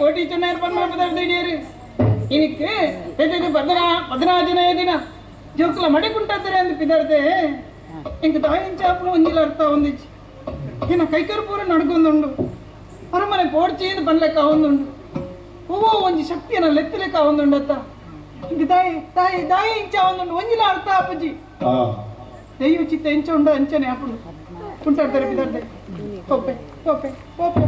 ಕೋಟಿ ಚೆನ್ನಾಗಿ ಹಿಡಿಯರು ಇದಕ್ಕೆ ಭದ್ರಾ ಭದ್ರಾ ಪದನಾಜನ ದಿನ. ಜೋಕುಲ ಮಡಿ ಕುಂಟಾದ್ರೆ ಅಂತ ಪಿದಾರ್ದೆ ಇಂಕ ದಾಯಿಂಚಾಪುನ ಒಂಜಿಲ ಅರ್ಥ ಒಂದಿಚ್ಚಿ. ಇನ್ನ ಕೈಕರ್ ಪೂರ ನಡ್ಕೊಂದುಂಡು. ಅರಮನೆ ಪೋಡ್ಚಿ ಬಂದ್ಲೆಕ್ಕ ಒಂದುಂಡು ಹೂವು ಒಂಜಿ ಶಕ್ತಿಯನ್ನ ಲೆತ್ತಲೆಕ್ಕ ಒಂದುಂಡತ್ತ ಇಂಕ ದಾಯಿ ತಾಯಿ ದಾಯಿ ಇಂಚ ಒಂದುಂಡು ಒಂಜಿಲ ಅರ್ಥ ಅಪ್ಪಜಿ ದೈವ ಚಿತ್ತ ಎಂಚ ಉಂಡ ಅಂಚನೆ ಅಪ್ಪುಂಡು ಕುಂಟಾಡ್ತಾರೆ ಪಿದಾರ್ತೆ. ಓಪೆ ಓಪೆ ಹೋಪೆ.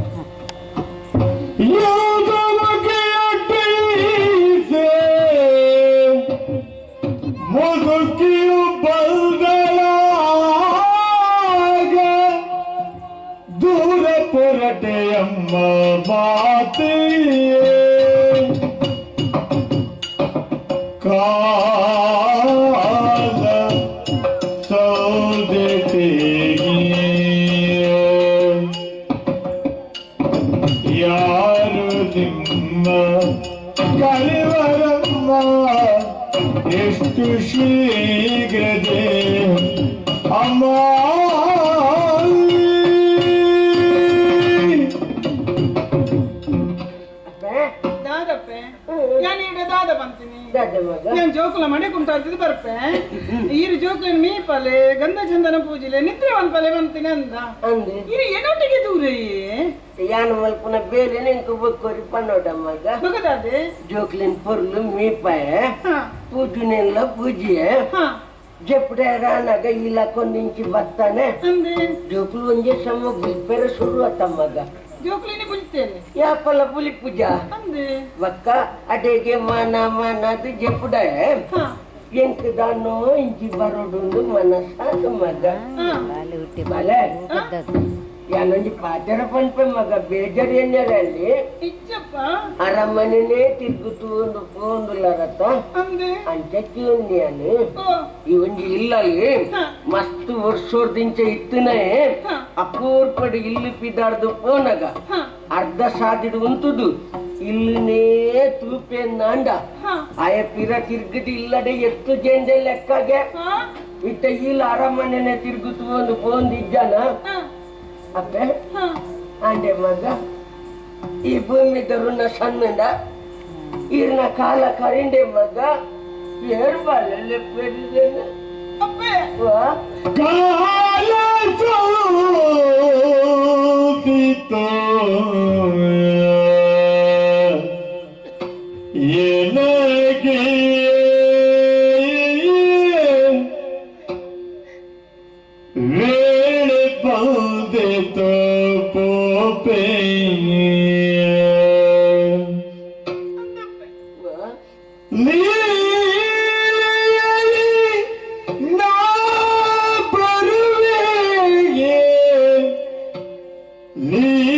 मधुकी बल दूर प्र ದಾದ ಬಂತೀನಿ. ನಾನು ಜೋಕುಲ ಮನೆ ಕುಂಟಾಡ್ತಿದ್ದು ಬರ್ಪೆ? ಈರು ಜೋಕುಲ ಮೀಪಲೆ ಗಂಧ ಚಂದನ ಪೂಜೆಲೆ ನಿದ್ರೆ ಒಂದ್ಪಲೆ ಬಂತೀನಿ ಅಂದ. ಇರು ಏನೊಟ್ಟಿಗೆ ದೂರ? ಯಾನು ಮಲ್ಪುನ ಬೇರೆ ನಿಂಕು ಬಕ್ಕೋರಿ ಪಣ್ಣೋಟ ಮಗ. ಬಗದಾದೆ? ಜೋಕ್ಲಿನ್ ಪೊರ್ಲು ಮೀಪಾಯ ಪೂಜನೆಲ್ಲ ಪೂಜೆ ಹಾ. ಜಪ್ಪಡೆ ರಾನಾಗ ಇಲ್ಲ ಕೊಂದಿಂಚಿ ಬತ್ತಾನೆ. ಅಂದೆ? ಜೋಕ್ಲು ಒಂಜೆ ಸಮ ಬುಲ್ಪೆರ ಶುರು ಆತ ಮಗ. ಜೋಕುಲಿನಿ ಬುಲ್ತೇನೆ ಯಾಪಲ ಪುಲಿ ಪೂಜಾ? ಅಂದೆ. ಬಕ್ಕ ಅಡೆಗೆ ಮನ ಮನದು ಹಾ. ಎಂಕ್ ದಾನೋ ಇಂಚಿ ಬರೋಡು ಮನಸ್ಸಾದ ಮಗ. ಹಾ. ಯಾನೊಂಜಿ ಪಾತೆರ ಪಂಪೆ ಮಗ ಬೇಜಾರ್ ಏನ್ಯಾರಲ್ಲಿ ಇಚ್ಚಪ್ಪ. ಅರಮನೆನೇ ತಿರುಗುತ್ತು ಒಂದು ಪೋಂದುಲರತ ಅಂದೆ? ಅಂಚಕ್ಕಿ ಉಂಡಿಯಾನು ಓ. ಇಲ್ಲ ಹಾ. ಮಸ್ತ್ ವರ್ಷೋರ್ದಿಂಚ ಇತ್ತನೇ. ಅಪೂರ್ಪಡು ಇಲ್ಲಿ ಪಿದಾಡ್ದು ಪೋನಗ. ಅರ್ಧ ಸಾದಿಡು ಉಂತುದು. ಇಲ್ಲಿನೇ ತೂಪೆ ನಾಂಡ. ಆಯ ಪಿರ ತಿರ್ಗದಿ ಇಲ್ಲದೆ ಎತ್ತು ಜೇಂದೆ ಲೆಕ್ಕಗೆ. ಇತ್ತ ಇಲ್ಲ ಅರಮನೆನೆ ತಿರುಗುತ್ತು ಒಂದು ಪೋಂದಿಜ್ಜನ ಹಾ. ಅಂಡೆ ಮಗ ಈ ಭೂಮಿ ಧರುಣ ಸಣ್ಣಂಡ ಈರ್ನ ಕಾಲ ಕರಿಂಡೆ ಮಗ ಏಳು ಬಾಲಲ್ಲಿ ಪೆರಿದೇನೆ? ಅಪ್ಪೆ. ವಾ? ಕಾಲ ಸೋದಿತೋ Me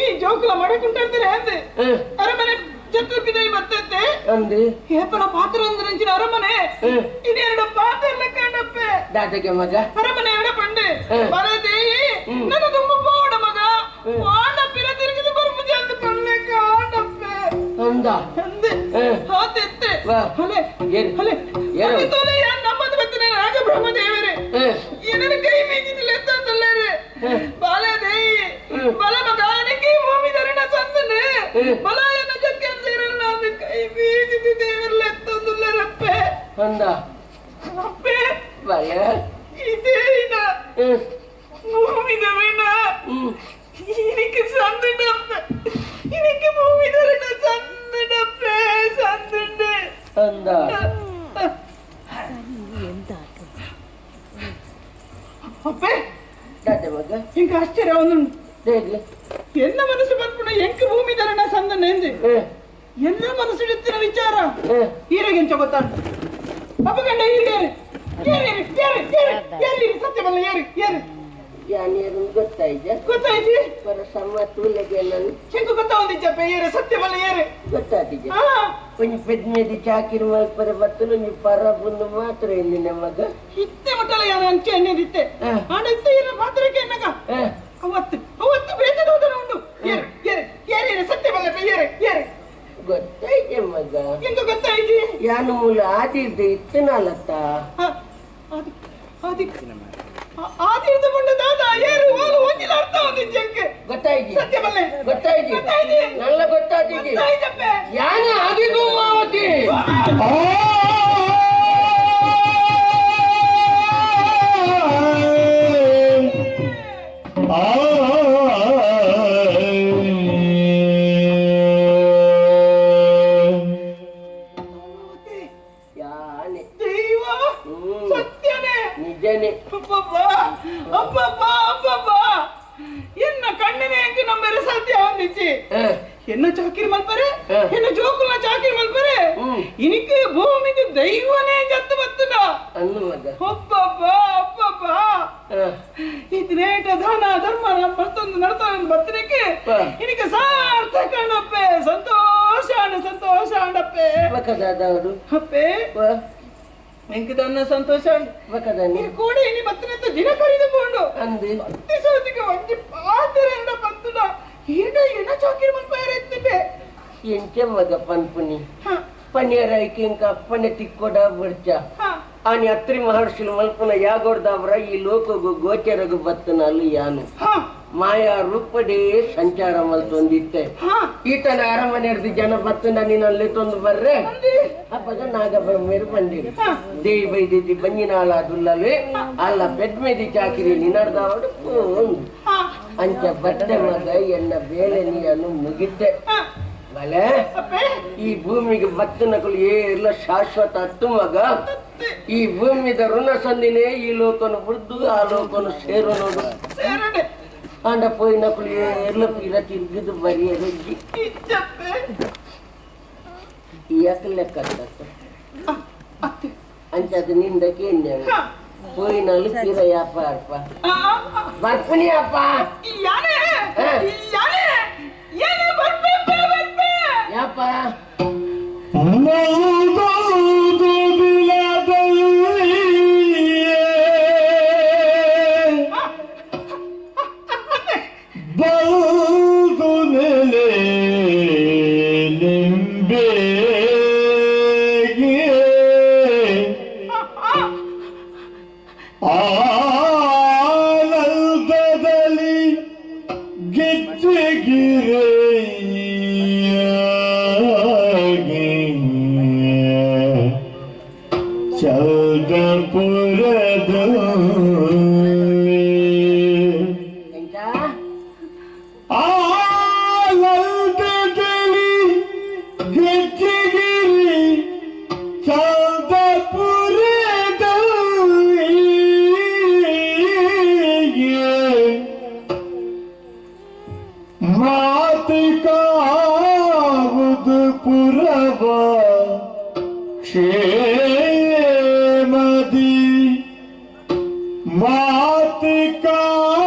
ವಾ ನೀ ಜೋಕುಲ ಮಾಡಕುಂಟಾಡ್ತಾರೆ ಅಂದೆ ಹ್ಮ್. ಅರಮನೆ ಛತ್ರಪಿದೈ ಬರ್ತೈತೆ ಅಂದು ಏಪನ ಪಾತ್ರ ಅಂದ್ರೆ ಅಂಚಿನ ಅರಮನೆ ಹ್ಮ್. ಇನ್ನೆರಡು ಪಾತ್ರ ಲೆಕ್ಕಂಡಪ್ಪೆ ದಾದಗೆ ಮಗ ಅರಮನೆ ಎಡ ಪಂಡೆ ಹ್ಮ್. ಬಲದೇಯಿ ಹ್ಮ್. ನನ್ನ ತುಂಬ ಪೋಡ ಮಗ ಹ್ಮ್. ವಾಡ ಪಿರ ತಿರುಗಿದು ಬರ್ಪುಜಿ ಅಂತ ಪಣ್ಣೆಕ್ಕ ಆಡಪ್ಪೆ ಅಂದ ಅಂದೆ ಹ್ಮ್. ಹಾತೆತ್ತೆ ವಾ. ಹಲೆ ಏನು? ಹಲೆ ಏನು? ಹಲೆ ತೋಲೆ ಯಾನ್ ನಮ್ಮದು ಬತ್ತನೆ ರಾಜ ಬ್ರಹ್ಮದೇವರೇ malayanajak yazıran adık evini bir devirle tanıdılar appe. Anda. Appe. Var ya. இதேனா பூமிதவேனா இன்னைக்கு சந்து டப்ப இன்னைக்கு பூமிதவேனா சந்து டப்ப சந்துண்டு அந்த அப்பே டாட்டா மக ஒன்று ಹೇಗೆ ಬಂದ್ಬಿಡ ಎಂಕ ಭೂಮಿ ಧರಣ ಸಂದನ ಎಂದೆ. ಹ, ಎಲ್ಲ ಮನಸ್ಸು ಇಡುತ್ತಿನ ವಿಚಾರ. ಈರೆಗೆಂಚ ಗೊತ್ತಾ? ಅಪ್ಪಗಂಡ ಈರೇರಿ ಏರಿ. ಏರಿ ಏರಿ ಏರಿ ಸತ್ಯವಲ್ಲ ಏರಿ ಏರಿ ಯಾನೇರು ಗೊತ್ತಾಯ್ತ? ಗೊತ್ತಾಯ್ತಿ? ಪರ ಸಮ ತೂಲೆಗೆ ನಾನು ಚೆಂಕು ಗೊತ್ತಾವಂದಿಚ್ಚಪ್ಪ ಏರಿ ಸತ್ಯವಲ್ಲ ಏರಿ. ಗೊತ್ತಾತಿದ್ದೆ ಹಾ. ಒಂಜಿ ಪೆದ್ಮೇದಿ ಚಾಕಿರಿ ಮಲ್ಪರೆ ಬತ್ತಲು ನೀ ಪರ ಬಂದು ಮಾತ್ರ ಇಲ್ಲಿ ನಮಗ ಇತ್ತೆ ಮುಟ್ಟಲ ಯಾನ ಅಂಚೆ ಎನ್ನೆದಿತ್ತೆ ಹಾ. ಆಡತ್ತೆ ಇರ ಮಾತ್ರಕ್ಕೆ ಅವತ್ತು ಅವತ್ತು ಬೇಜಾರೋದನ ಉಂಟು ಏರಿ ಏರಿ ಏರಿ ಏರಿ ಸತ್ಯವಲ್ಲ ಏರಿ ಏರಿ. ಗೊತ್ತಾಯ್ತೆ ಮಗ. ಎಂಕ ಗೊತ್ತಾಯ್ತಿ? ಯಾನು ಮೂಲ ಆದಿರ್ದೆ ಇತ್ತನಲ್ಲತ್ತ? ಆದಿ ಆದಿ ಆ- ಆದಿರ್ದು ಬಂದ ದಾದ ಏರು ಒಂದಿಲ್ಲ ಅರ್ಥ ಒಂದಿಚ್ಚ ಎಂಕೆ ಗೊತ್ತಾಯ್ತಿ. ಸತ್ಯವಲ್ಲ ಗೊತ್ತಾಯ್ತಿ. ಗೊತ್ತಾಯ್ತಿ. ನಲ್ಲ ಯಾನ ಆಗಿಗೂ ಮಾವತಿ? ಯಾನೆ ಎನ್ನ ಚಾಕಿರಿ ಮಲ್ಪರೆ. ಎನ್ನ ಜೋಕುಲ್ನ ಚಾಕಿರಿ ಮಲ್ಪರೆ? ಹ್ಮ್. ಇನಿಕ್ಕೆ ಭೂಮಿಗೆ ದೈವನೇ ಜತ್ತು ಬತ್ತುನ ಅನ್ನು ಮಗ ಅಪ್ಪಪ್ಪ ಅಪ್ಪಪ್ಪ ಹ, ಇದ್ರೇಟ ದಾನ ಧರ್ಮ ಮತ್ತೊಂದು ನಡ್ತಾನೆ ಬತ್ತನಿಕ್ಕೆ ಹ. ಇನಿಗೆ ಸಾರ್ಥಕ ಅಣ್ಣಪ್ಪೆ ಸಂತೋಷ ಅಣ್ಣ ಸಂತೋಷ ಅಣ್ಣಪ್ಪೆ. ಬಕದಾದವರು ಅಪ್ಪೆ ವೆಂಕಟನ್ನ ಸಂತೋಷ ಬಕದ ನೀನು ಕೂಡ ಇನಿ ಬತ್ತನಂತ ದಿನ ಕರೆದುಕೊಂಡು. ಅಂದು. ಹತ್ತಿ ಸೋತಿಗೆ ಒಂಜಿ ಪಾತ್ರೆಂಡ ಬಂತುನ ಏನ ಏನ ಚಾಕಿರಿ ಮಲ್ಪರೆ ಎತ್ತಿದೆ ಎಂಚೆ ಮಗ ಪನ್ಪುನಿ ಹ. ಪನ್ಯರ ಐಕಿಂಕ ಅಪ್ಪನೆ ತಿಕ್ಕೊಡ ಬಿಡ್ಚ ಆನೆ ಅತ್ರಿ ಮಹರ್ಷಿಲು ಮಲ್ಪನ ಯಾಗೋಡ್ದವ್ರ ಈ ಲೋಕಗು ಗೋಚರಗು ಬತ್ತನ ಅಲ್ಲಿ ಯಾನು. ಮಾಯಾ ರೂಪದೇ ಸಂಚಾರ ಮಲ್ತೊಂದಿತ್ತೆ. ಈತನ ಅರಮನೆ ಹಿಡ್ದು ಜನ ಬತ್ತನ ನಿನ್ನಲ್ ತೊಂದು ಬರ್ರೆ. ಅಪ್ಪಗ ನಾಗ ಬ್ರಹ್ಮೇರು ಬಂದಿರಿ ದೇವಿ ಬೈದಿದ್ದಿ ಬಂಜಿನಾಳ ದುಲ್ಲಲ್ಲಿ ಅಲ್ಲ ಬೆದ್ಮೇದಿ ಚಾಕಿರಿ ನಿನ್ನಡ್ದವಡು ಅಂಚ ಬಟ್ಟೆ ಮಗ ಎನ್ನ ಬೇಳೆ ನೀನು ಮುಗಿದ್ದೆ ಬಲೆ ಅಪ್ಪೆ. ಈ ಭೂಮಿಗೆ ಭತ್ತ ನಕಲು ಏರಿಲ್ಲ ಶಾಶ್ವತ ಹತ್ತು ಮಗ. ಈ ಭೂಮಿದ ಋಣ ಸಂದಿನೇ ಈ ಲೋಕನು ಬಿಡ್ದು ಆ ಲೋಕನು ಸೇರು ನೋಡು ಅಂಡ ಪೋಯಿ ನಕಲು ಎಲ್ಲ ಪೀರ ತಿರುಗಿದು ಬರಿಯದು ಇಚ್ಚಪ್ಪೆ ಯಾಕೆ ಲೆಕ್ಕ ಅಂಚದು ನಿಂದಕ್ಕೆ ಹ ಪೋಯಿನಲ್ಲಿ ಪೀರ ಯಾಪ ಅರ್ಪ ಅಪ್ಪ. ಬರ್ಪುನಿ ಅಪ್ಪ ಯಾಪ ಬೌದು Atika.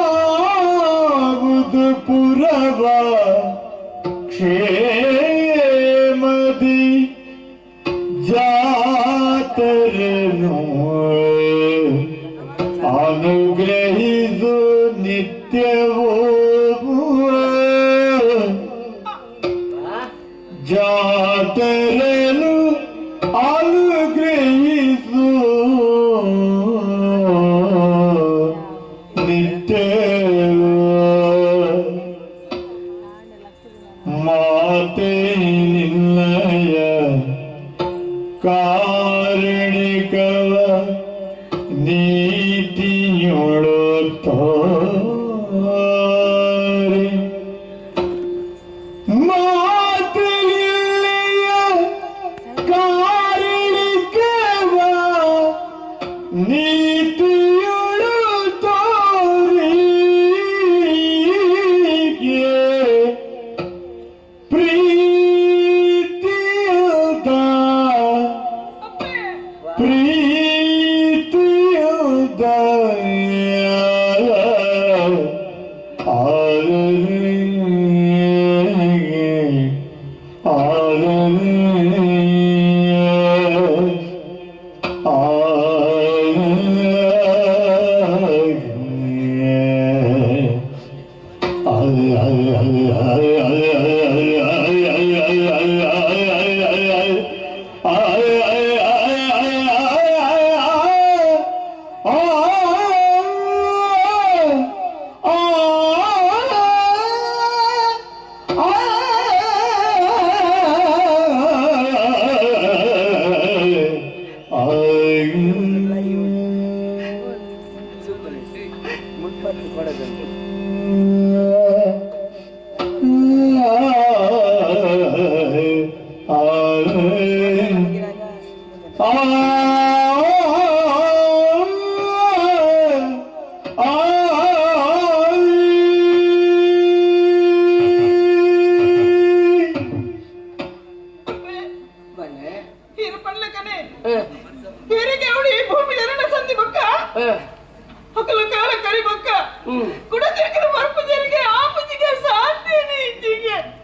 ಬೊಕ್ಕ ಕರಿಮಕ್ಕ ಹಕ್ಕಲು ಕಾಲ ಕರಿ ಬೊಕ್ಕ ಹ್ಮ್. ಕುಡ ತಿರುಗಿದ ಮರ್ಪುಜರಿಗೆ ಆಪುಜಿಗೆ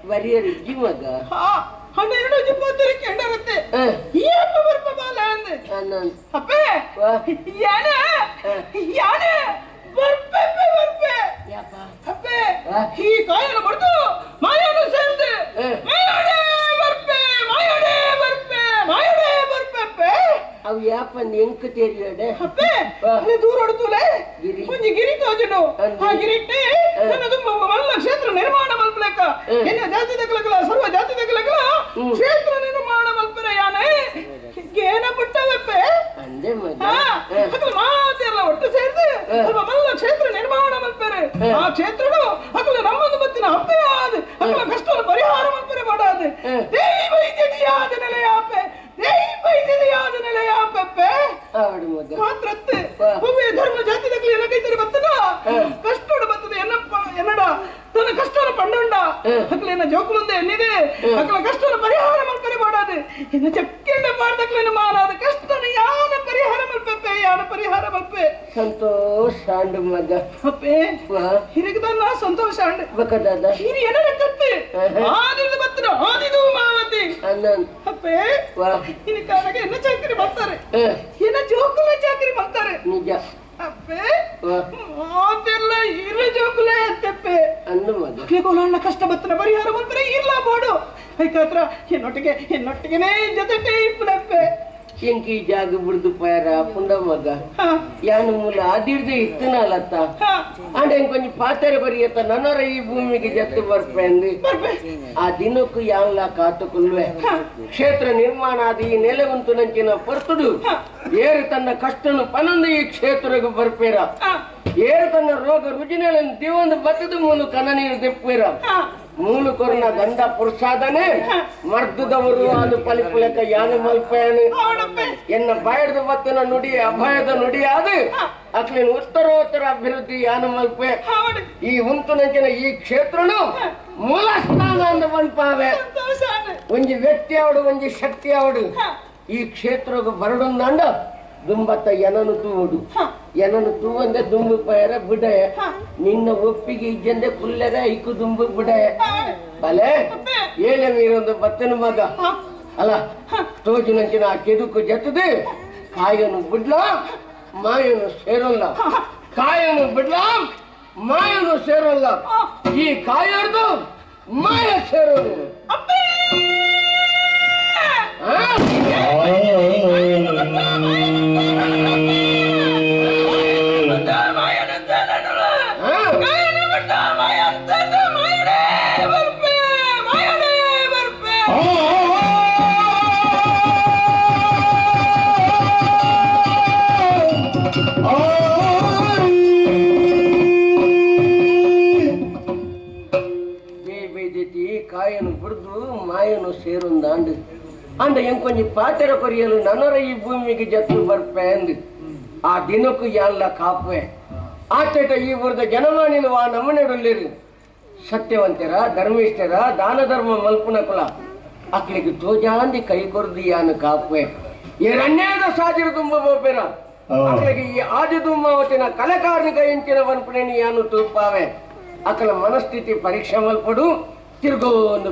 ಬರಿಯರಿ ಇಜ್ಜಿ ಮಗ. ಹಾ ಹನ್ನೆರಡು ಇಪ್ಪತ್ತರ ಕೆಂಡರುತ್ತೆ. ಈ ಅಪ್ಪ ಬರ್ಪ ಬಾಲ ಅಂದೆ. ಅಪ್ಪೆ ಯಾನ? ಯಾನ? ಬರ್ಪೆ. ಬರ್ಪೆ? ಅಪ್ಪೆ ಈ ಕಾಯನ ಬಡ್ದು ಮಾಯನ ಸೇರ್ದೆ ಹ. ಮಾಯೋಡೆ ಬರ್ಪೆ ಮಾಯೋಡೆ ಬರ್ಪೆ ಮಾಯೋಡೆ ಬರ್ಪೆ ಅಪ್ಪೆ ಅವು ಯಾಪಂದು ಎಂಕ ತೇರಿಯಡೆ ಅಪ್ಪೆ. ಅಲ್ಲಿ ದೂರ ಹೊಡ್ತುಲೆ. ಒಂಜಿ ಗಿರಿ ತೋಜನು. ಆ ಗಿರಿಟ್ಟಿ ಹ. ನನ್ನದು ಮಲ್ಲ ಕ್ಷೇತ್ರ ನಿರ್ಮಾಣ ಮಲ್ಪಲೇಕ. ಎನ್ನ ಜಾತಿ ದಕ್ಕಲಕಲ ಸರ್ವ ಜಾತಿ ದಕ್ಕಲಕಲ ಕ್ಷೇತ್ರ ನಿರ್ಮಾಣ ಮಲ್ಪರ ಯಾನೆ? ಏನ ಪುಟ್ಟವಪ್ಪೆ? ಅಂದೆ ಮಾತೆಲ್ಲ ಒಟ್ಟು ಸೇರಿದು. ಸ್ವಲ್ಪ ಮಲ್ಲ ಕ್ಷೇತ್ರ ನಿರ್ಮಾಣ ಮಲ್ಪರೆ ಆ ಕ್ಷೇತ್ರಡು ಅಕಲ ನಮ್ಮದು ಬತ್ತಿನ ಅಪ್ಪೆ ಆದ ಅಕಲ ಕಷ್ಟದ ಪರಿಹಾರ ಮಲ್ಪರೆ ನೆಲೆ ಆಪೆ ದೈವ ಇದ್ಯದಿಯಾದ ನೆಲೆಯಾಪೆ ನೆಲೆ ಆಪೆ ಮಾತ್ರತ್ತೆ. ಭೂಮಿಯ ಧರ್ಮ ಜಾತಿ ನಕಲಿ ಎಲ್ಲ ಕೈತರೆ ಬತ್ತದ? ಕಷ್ಟೋಡ ಬತ್ತದ ಎನ್ನಪ್ಪ ಎನ್ನಡ. ತನ್ನ ಕಷ್ಟನ ಪಂಡುಂಡ ಹ. ಅಕಲ ಎನ್ನ ಜೋಕುಲುಂದೆ ಎನ್ನಿದೆ. ಹ. ಅಕಲ ಕಷ್ಟನ ಪರಿಹಾರ ಮಲ್ಪರೆ ಮಾಡಾದೆ ಇನ್ನ ಚಕ್ಕಿಂಡ ಮಾಡ್ದಕ್ಲೇನ ಮಾರಾದ. ಕಷ್ಟನ ಯಾನ ಪರಿಹಾರ ಮಲ್ಪೆ ಯಾನ ಪರಿಹಾರ ಮಲ್ಪೆ? ಸಂತೋಷ ಆಂಡ ಮಗ. ಅಪ್ಪೆ ಹಿರಿಗದನ್ನ ಸಂತೋಷ ಆಂಡ ಬಕದಾದ ಹಿರಿ ಎನ್ನ ಕತ್ತೆ ಹ. ಅನ್ನ ಅಪ್ಪೆ ವಾ. ಇನ್ನು ಕಾರಣಕ್ಕೆ ಎನ್ನ ಚಾಕರಿ ಬರ್ತಾರೆ ಹ, ಎನ್ನ ಜೋಕುಲ ಚಾಕರಿ ಬರ್ತಾರೆ ನಿಜ. ಅಪ್ಪೆ ಮಾತೆಲ್ಲ ಇರ ಜೋಕುಲೆ ಅತ್ತಪ್ಪೆ ಅಂದು ಮಗ. ಕಷ್ಟ ಬತ್ತನ ಪರಿಹಾರ ಬಂದ್ರೆ ಇಲ್ಲ ಬೋಡು. ಐಕಾತ್ರ ಎನ್ನೊಟ್ಟಿಗೆ ಎನ್ನೊಟ್ಟಿಗೆನೇ ಜೊತೆ ಇಪ್ಪನಪ್ಪೆ. ಎಂಕಿ ಜಾಗ ಬಿಡ್ದು ಪಯರ ಪುಂಡ ಮಗ. ಯಾನು ಮೂಲ ಅದಿಡ್ದು ಇತ್ತನಲತ್ತ ಹಾ ಅಂಡ ಕೊಂಚ ಪಾತೆರ ಬರಿಯತ್ತ ನನ್ನರ ಈ ಭೂಮಿಗೆ ಜತ್ತು ಬರ್ಪೆ ಅಂದು ಬರ್ಬೆ ಆ ದಿನಕ್ಕೂ ಯಾನ್ಲ ಕಾತುಕೊಳ್ಳುವೆ ಕ್ಷೇತ್ರ ನಿರ್ಮಾಣ ಆದ ಈ ನೆಲವಂತು ನಂಚಿನ ಪರ್ತುಡು. ಏರು ತನ್ನ ಕಷ್ಟನು ಪನೊಂದು ಈ ಕ್ಷೇತ್ರಕ್ಕೆ ಬರ್ಪೇರ. ಏರು ತನ್ನ ರೋಗ ರುಜಿನಗಳನ್ನು ದಿವಂದು ಬತ್ತದ ಮೂಲು ಕನ ನೀರು ದಿಪ್ಪೇರ. ಮೂಲು ಕೊರನ ಗಂಡ ಪುರುಷಾದನೆ ಮರ್ದದವರು ಅದು ಪಲಿಪುಲಕ ಯಾನ ಮಲ್ಪಯಾನು. ಎನ್ನ ಭಯದ ಬತ್ತನ ನುಡಿ ಅಭಯದ ನುಡಿ ಅದು ಅಕ್ಲಿನ ಉತ್ತರೋತ್ತರ ಅಭಿವೃದ್ಧಿ ಯಾನ ಮಲ್ಪೆ. ಈ ಉಂತುನಂಚಿನ ಈ ಕ್ಷೇತ್ರನು ಮೂಲ ಸ್ಥಾನ ಅಂದ ಬಂಪಾವೆ. ಒಂಜಿ ವ್ಯಕ್ತಿ ಅವಡು ಒಂಜಿ ಶಕ್ತಿ ಅವಡು ಈ ಕ್ಷೇತ್ರ ಬರಡೊಂದಂಡ ದುಂಬತ್ತ ಎನನು ತೂವಡು. ಎನನು ತೂವಂದೆ ದುಂಬು ಪಯರ ಬಿಡೆ. ನಿನ್ನ ಒಪ್ಪಿಗೆ ಇಜ್ಜಂದೆ ಪುಲ್ಲದ ಇಕ್ಕು ದುಂಬು ಬಿಡೆ. ಬಲೆ ಏಳೆ ನೀರೊಂದು ಬತ್ತನ ಮಗ. ಅಲ್ಲ ತೋಜು ನಂಚಿನ ಆ ಕೆದುಕು ಜತದೆ. ಕಾಯನು ಬಿಡ್ಲ ಮಾಯನು ಸೇರಲ್ಲ. ಕಾಯನು ಬಿಡ್ಲ ಮಾಯನು ಸೇರಲ್ಲ. ಈ ಕಾಯರ್ದು ಮಾಯ ಸೇರೋದು. ಅಪ್ಪೆ. ಅಂದ ಪಾತ್ರ ಕೊರಿಯಲು ನನರ ಈ ಭೂಮಿಗೆ ಜತ್ತು ಬರ್ಪೆ ಅಂದು. ಆ ದಿನಕ್ಕೂ ಎಲ್ಲ ಕಾಪುವೆ. ಆಟ ಈ ಊರದ ಜನಮಾನಿನ ವಾ ನಮ್ಮನೆಡಲ್ಲಿರು ಸತ್ಯವಂತರ ಧರ್ಮಿಷ್ಠರ ದಾನ ಧರ್ಮ ಮಲ್ಪುನ ಕುಲ. ಅಕ್ಲಿಗೆ ತೋಜಾಂದಿ ಕೈ ಕೊರ್ದಿ ಯಾನು ಕಾಪೆ ಎರಡನೇದ ಸಾಜಿರ ತುಂಬ ಬೋಪೆರ ಅಕ್ಕಳಿಗೆ ಅಕಲಿಗೆ ಈ ಆದಿ ಕಲೆಕಾರಿ ಕಲಕಾರ್ಮಿಕ ಇಂಚಿನ ವನ್ಪಣಿ ಯಾನು ತೂಪಾವೆ. ಅಕಲ ಮನಸ್ಥಿತಿ ಪರೀಕ್ಷೆ ಮಲ್ಪಡು ತಿರುಗೋ ಒಂದು